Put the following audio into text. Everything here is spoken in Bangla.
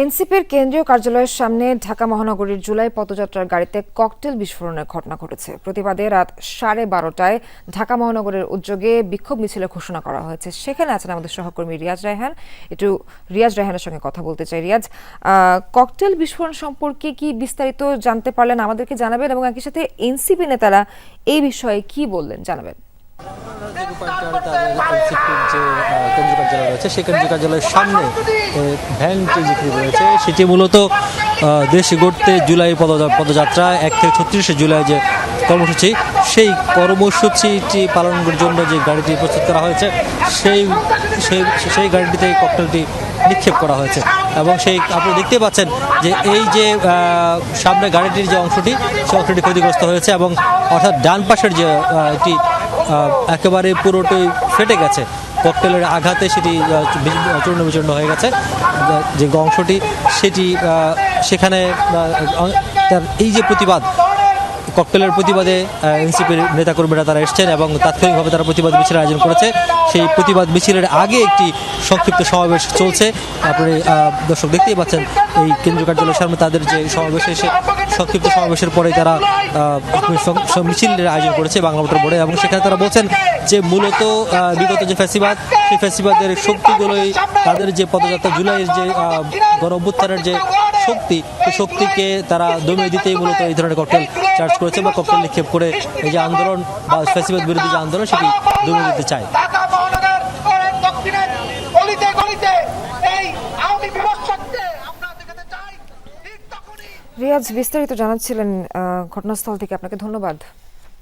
এনসিপির কেন্দ্রীয় কার্যালয়ের সামনে ঢাকা মহানগরীর জুলাই পদযাত্রার গাড়িতে ককটেল বিস্ফোরণের ঘটনা ঘটেছে। প্রতিবাদে রাত সাড়ে বারোটায় ঢাকা মহানগরের উদ্যোগে বিক্ষোভ মিছিলের ঘোষণা করা হয়েছে। সেখানে আছেন আমাদের সহকর্মী রিয়াজ রায়হান। একটু রিয়াজ রায়হানের সঙ্গে কথা বলতে চাই, রিয়াজ। ককটেল বিস্ফোরণ সম্পর্কে কি বিস্তারিত জানতে পারলেন আমাদেরকে জানাবেন এবং একই সাথে এনসিপি নেতারা এই বিষয়ে কি বললেন জানাবেন? রয়েছে সেই সামনে যেটি রয়েছে সেটি মূলত দেশ গড়তে জুলাই পদ- পদযাত্রা এক থেকে ছত্রিশে জুলাই যে কর্মসূচি সেই কর্মসূচিটি পালনের জন্য যে গাড়িটি প্রস্তুত করা হয়েছে, সেই সেই সেই গাড়িটিতে ককটেলটি নিক্ষেপ করা হয়েছে এবং সেই আপনি দেখতে পাচ্ছেন যে এই যে সামনে গাড়িটির যে অংশটি সেই অংশটি ক্ষতিগ্রস্ত হয়েছে এবং অর্থাৎ ডান পাশের যে একটি একেবারে পুরোটাই ফেটে গেছে। ককটেলের আঘাতে সেটি চূর্ণ বিচূর্ণ হয়ে গেছে। যে অংশটি, সেটি সেখানে তার এই যে প্রতিবাদ, ককটেলের প্রতিবাদে এনসিপির নেতাকর্মীরা তারা এসছেন এবং তাৎক্ষণিকভাবে তারা প্রতিবাদ মিছিলের আয়োজন করেছে। সেই প্রতিবাদ মিছিলের আগে একটি সংক্ষিপ্ত সমাবেশ চলছে। আপনি দর্শক দেখতেই পাচ্ছেন, এই কেন্দ্রীয় কার্যালয়ের সামনে তাদের যে সমাবেশে এসে সংক্ষিপ্ত সমাবেশের পরে তারা মিছিলের আয়োজন করেছে বাংলা মোটর বোর্ডে এবং সেখানে তারা বলছেন যে মূলত বিগত যে ফ্যাসিবাদ, সেই ফ্যাসিবাদের শক্তিগুলোই তাদের যে পদযাত্রা, জুলাইয়ের যে গণ অভ্যুত্থানের যে শক্তি, সেই শক্তিকে তারা দমিয়ে দিতেই মূলত এই ধরনের ককটেল চার্জ করেছে বা ককটেল নিক্ষেপ করে এই যে আন্দোলন বা ফ্যাসিবাদ বিরোধী যে আন্দোলন, সেটি দমিয়ে দিতে চায়। রিয়াজ বিস্তারিত জানাচ্ছিলেন ঘটনাস্থল থেকে। আপনাকে ধন্যবাদ।